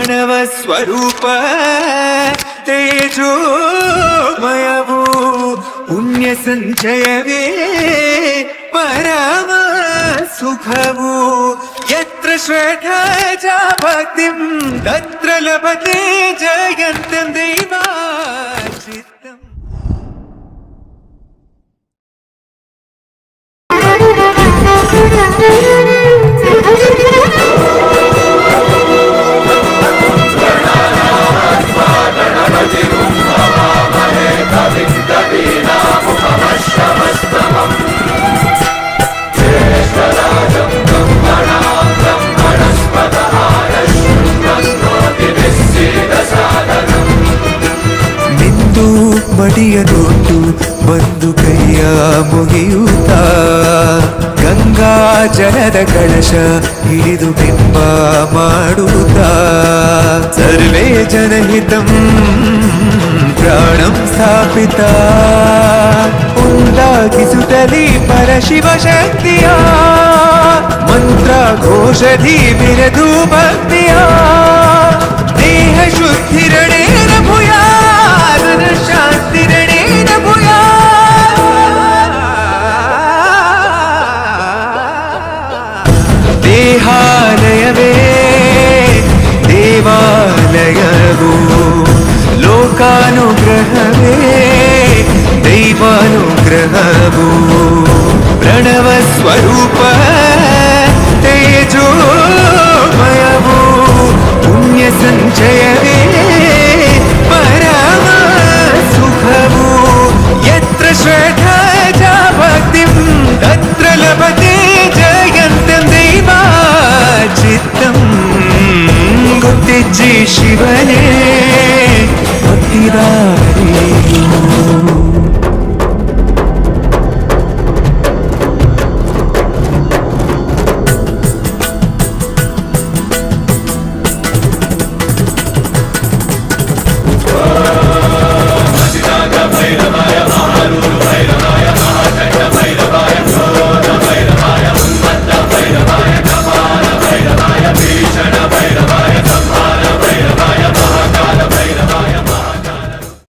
പ്രണവസ്വരൂപ തേജോമയവോ പുണ്യസഞ്ചയവേ പരമ സുഖവോ യത്ര ശ്രദ്ധജാഭക്തിം തത്ര ലഭത്തെ ജയന്തം ദൈവാചിത്തം Thank you. ಮಡಿಯ note ಬಂದು ಕೈಯ ಮುಗಿಯುತ್ತ ಗಂಗಾ ಜಲದ ಕಳಶ ಹಿಡಿದು ಬಿಂಬ ಮಾಡುತ್ತ ಸರ್ವೇ ಜನಹಿತಂ ಪ್ರಾಣಂ ಸ್ಥಾಪಿತ ಉಂದಾಗಿಸುತ್ತಲಿ ಪರಶಿವ ಶಕ್ತಿಯ ಮಂತ್ರ ಘೋಷಧಿ ಬಿರದು ಭಕ್ತಿಯ ದೇಹ ಶುದ್ಧಿರಣೇನ ದೇಹಾಲಯವೇ ದೇವಾಲಯವು ಲೋಕಾನುಗ್ರಹವೇ ದೈವಾನುಗ್ರಹವು ಪ್ರಣವ ಸ್ವರೂಪ കുത്തിച്ചീഷ